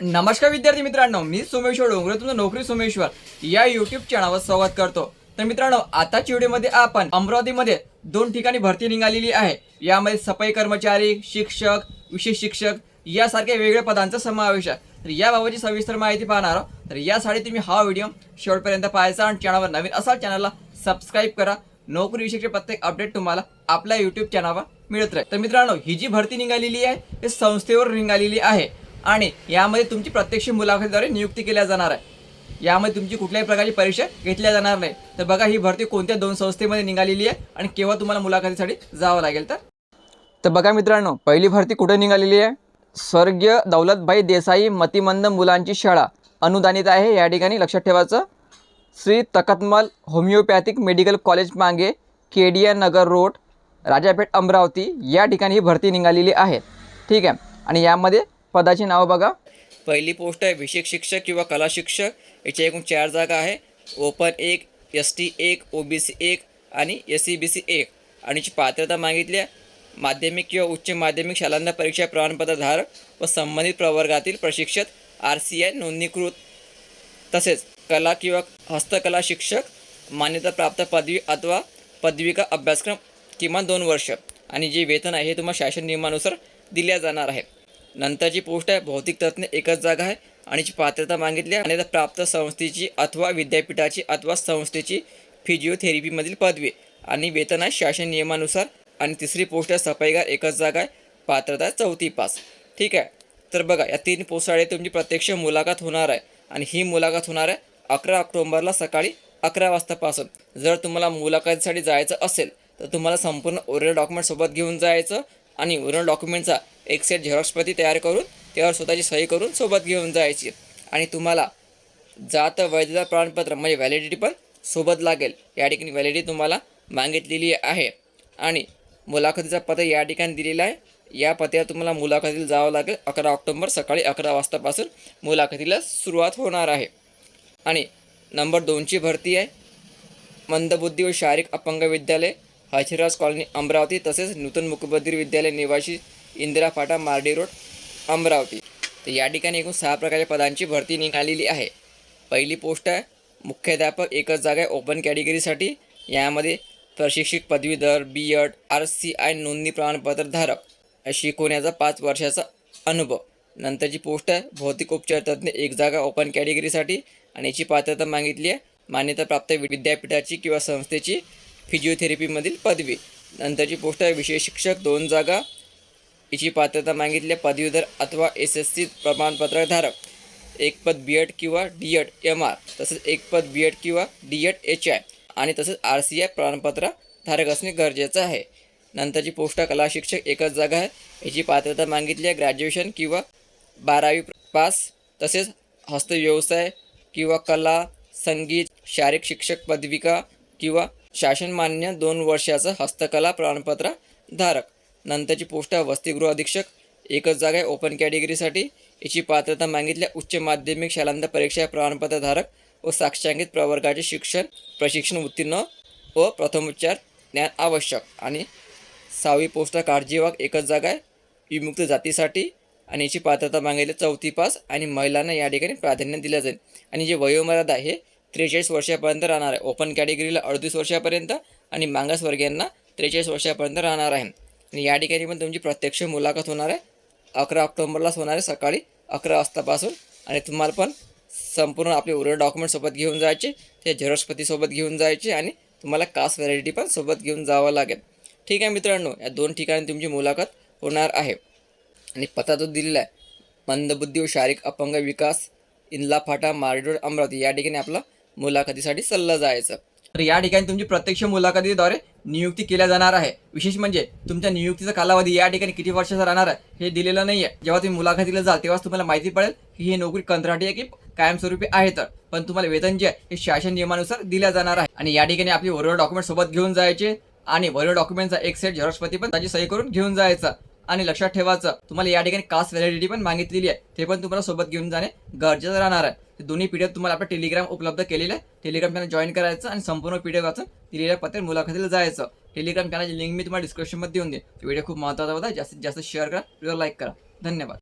नमस्कार विद्यार्थी मित्रांनो मी सोमेश्वर डोंगरे तुमचं नोकरी सोमेश्वर. या युट्यूब चॅनलवर स्वागत करतो. तर मित्रांनो आताच्या व्हिडिओमध्ये आपण अमरावतीमध्ये दोन ठिकाणी भरती निघालेली आहे. यामध्ये सफाई कर्मचारी शिक्षक विशेष शिक्षक यासारख्या वेगळ्या पदांचा समावेश आहे. तर याबाबतची सविस्तर माहिती पाहणार आहोत. तर यासाठी तुम्ही हा व्हिडिओ शेवटपर्यंत पाहायचा आणि चॅनलवर नवीन असाल चॅनलला सबस्क्राईब करा. नोकरी विषयीचे प्रत्येक अपडेट तुम्हाला आपल्या युट्यूब चॅनलवर मिळत राहील. तर मित्रांनो ही जी भरती निघालेली आहे ती संस्थेवर निघालेली आहे. आणि यामध्ये तुमची प्रत्यक्ष मुलाखतीद्वारे नियुक्ती केल्या जाणार आहे. यामध्ये तुमची कुठल्याही प्रकारची परीक्षा घेतल्या जाणार नाही. तर बघा ही भरती कोणत्या दोन संस्थेमध्ये निघालेली आहे आणि केव्हा तुम्हाला मुलाखतीसाठी जावं लागेल तर? तर बघा मित्रांनो पहिली भरती कुठे निघालेली आहे? स्वर्गीय दौलतभाई देसाई मतिमंद मुलांची शाळा अनुदानित आहे. या ठिकाणी लक्षात ठेवायचं Shri Takatmal homeopathic medical college मागे केडिया नगर रोड राजापेठ अमरावती या ठिकाणी ही भरती निघालेली आहे. ठीक आहे? आणि यामध्ये पदाची नावं बघा. पहिली पोस्ट आहे विषय शिक्षक किंवा कला शिक्षक. याच्या एकूण चार जागा आहे. ओपन एक एस टी एक ओ बी सी एक आणि एस सी बी सी एक. आणि याची पात्रता मागितली आहे. माध्यमिक किंवा उच्च माध्यमिक शालांना परीक्षा प्रमाणपत्र धारक व संबंधित प्रवर्गातील प्रशिक्षक आर सी आय नोंदणीकृत. तसेच कला किंवा हस्तकला शिक्षक मान्यताप्राप्त पदवी अथवा पदविका अभ्यासक्रम किमान दोन वर्ष. आणि जे वेतन आहे हे तुम्हाला शासन नियमानुसार दिल्या जाणार आहे. नंतरची पोस्ट आहे भौतिक तज्ज्ञ एकच जागा आहे. आणि जी पात्रता मागितली आहे आणि प्राप्त संस्थेची अथवा विद्यापीठाची अथवा संस्थेची फिजिओथेरपीमधील पदवी. आणि वेतन आहे शासन नियमानुसार. आणि तिसरी पोस्ट आहे सफाईगार एकच जागा आहे पात्रता चौथी पास. ठीक आहे? तर बघा या तीन पोस्टसाठी तुमची प्रत्यक्ष मुलाखत होणार आहे. आणि ही मुलाखत होणार आहे अकरा ऑक्टोंबरला सकाळी अकरा वाजतापासून. जर तुम्हाला मुलाखतीसाठी जायचं असेल तर तुम्हाला संपूर्ण ओरिजिनल डॉक्युमेंटसोबत घेऊन जायचं. आणि ओरिजिनल डॉक्युमेंटचा एक सेट झेरॉक्सप्रती तयार करून त्यावर स्वतःची सही करून सोबत घेऊन जायची. आणि तुम्हाला जात वैधता प्रमाणपत्र म्हणजे व्हॅलिडिटी पण सोबत लागेल. या ठिकाणी व्हॅलिडिटी तुम्हाला मागितलेली आहे. आणि मुलाखतीचा पत्ता या ठिकाणी दिलेला आहे. या पत्त्यावर तुम्हाला मुलाखतीला जावं लागेल. अकरा ऑक्टोबर सकाळी अकरा वाजतापासून मुलाखतीला सुरुवात होणार आहे. आणि नंबर दोनची भरती आहे. मंदबुद्धी व शारीरिक अपंग विद्यालय. हजराज कॉलनी अमरावती तसेच नूतन मुकबधीर विद्यालय निवासी इंदिरा फाटा मार्डी रोड अमरावती. तर या ठिकाणी एकूण सहा प्रकारच्या पदांची भरती निघालेली आहे. पहिली पोस्ट आहे मुख्याध्यापक एकच जागा आहे ओपन कॅटेगरीसाठी यामध्ये प्रशिक्षक पदवीधर B Ed R C I नोंदणी प्रमाणपत्र धारक. शिकवण्याचा पाच वर्षाचा अनुभव. नंतरची पोस्ट आहे भौतिक उपचार तज्ज्ञ एक जागा ओपन कॅटेगरीसाठी आणि याची पात्रता मागितली आहे मान्यताप्राप्त विद्यापीठाची किंवा संस्थेची. फिजिओथेरपीमधील पदवी. नंतरची पोस्ट आहे विषय शिक्षक दोन जागा. याची पात्रता मागितल्या पदवीधर अथवा एस एस सी प्रमाणपत्र धारक. एक पद बी एड किंवा डी एड एम आर तसेच एक पद बी एड किंवा डी एड एच आय आणि तसेच आर सी आय प्रमाणपत्र धारक असणे गरजेचं आहे. नंतरची पोस्ट कला शिक्षक एकच जागा आहे. याची पात्रता मागितली आहे ग्रॅज्युएशन किंवा बारावी पास तसेच हस्तव्यवसाय किंवा कला संगीत शारीरिक शिक्षक पदविका किंवा शासनमान्य दोन वर्षाचं हस्तकला प्रमाणपत्र धारक. नंतरची पोस्ट आहे वसतिगृह अधीक्षक. एकच जागा आहे ओपन कॅटेगरीसाठी याची पात्रता मागितल्या उच्च माध्यमिक शालांत परीक्षा प्रमाणपत्र धारक व साक्षांकित प्रवर्गाचे शिक्षण प्रशिक्षण उत्तीर्ण व प्रथमोपचार ज्ञान आवश्यक. आणि सहावी पोस्ट काळजीवाग एकच जागा आहे विमुक्त जातीसाठी. आणि याची पात्रता मागितली चौथी पास आणि महिलांना या ठिकाणी प्राधान्य दिलं जाईल. आणि जे वयोमर्यादा आहे त्रेचाळीस वर्षापर्यंत राहणार आहे. ओपन कॅटेगरीला अडतीस वर्षापर्यंत आणि मागासवर्गीयांना त्रेचाळीस वर्षापर्यंत राहणार आहे. आणि या ठिकाणी पण तुमची प्रत्यक्ष मुलाखत होणार आहे. अकरा ऑक्टोबरलाच होणार आहे सकाळी अकरा वाजतापासून. आणि तुम्हाला पण संपूर्ण आपले उरळ डॉक्युमेंट सोबत घेऊन जायचे ते झेरोस्पतीसोबत घेऊन जायचे आणि तुम्हाला कास्ट व्हॅलिडिटी पण सोबत घेऊन जावं लागेल. ठीक आहे मित्रांनो या दोन ठिकाणी तुमची मुलाखत होणार आहे. आणि पत्ता तो दिलेला आहे मंदबुद्धी व शारीरिक अपंग विकास इंदला फाटा मार्डोड अमरावती. या ठिकाणी आपला मुलाखतीसाठी सल्ला जायचं. तर या ठिकाणी तुमची प्रत्यक्ष मुलाखतीद्वारे नियुक्ती केल्या जाणार आहे. विशेष म्हणजे तुमच्या नियुक्तीचा कालावधी या ठिकाणी किती वर्षाचा राहणार आहे हे दिलेलं नाही आहे जेव्हा तुम्ही मुलाखतीला जाल तेव्हाच तुम्हाला माहिती पडेल की ही नोकरी कंत्राटी आहे की कायमस्वरूपी आहे तर. पण तुम्हाला वेतन जे आहे हे शासन नियमानुसार दिल्या जाणार आहे. आणि या ठिकाणी आपली ओरिजिनल डॉक्युमेंट सोबत घेऊन जायचे आणि ओरिजिनल डॉक्युमेंटचा एक सेट झेरॉक्सपती पण त्याची सही करून घेऊन जायचा आणि लक्षात ठेवायचं. तुम्हाला या ठिकाणी कास्ट व्हॅलिडिटी पण मागितलेली आहे. ते पण तुम्हाला सोबत घेऊन जाणे गरजेचं राहणार आहे. ते दोन्ही पीडीएफ तुम्हाला आपल्या टेलिग्राम उपलब्ध केलेलं आहे. टेलिग्राम चॅनल जॉईन करायचं आणि संपूर्ण पीडीएफ वाचून दिलेल्या पत्र मुलाखतीला जायचं. टेलिग्राम चॅनलची लिंक मी तुम्हाला डिस्क्रिप्शनमध्ये देऊन दे व्हिडिओ खूप महत्त्वाचा होता. जास्तीत जास्त शेअर करा. व्हिडिओ लाईक करा. धन्यवाद.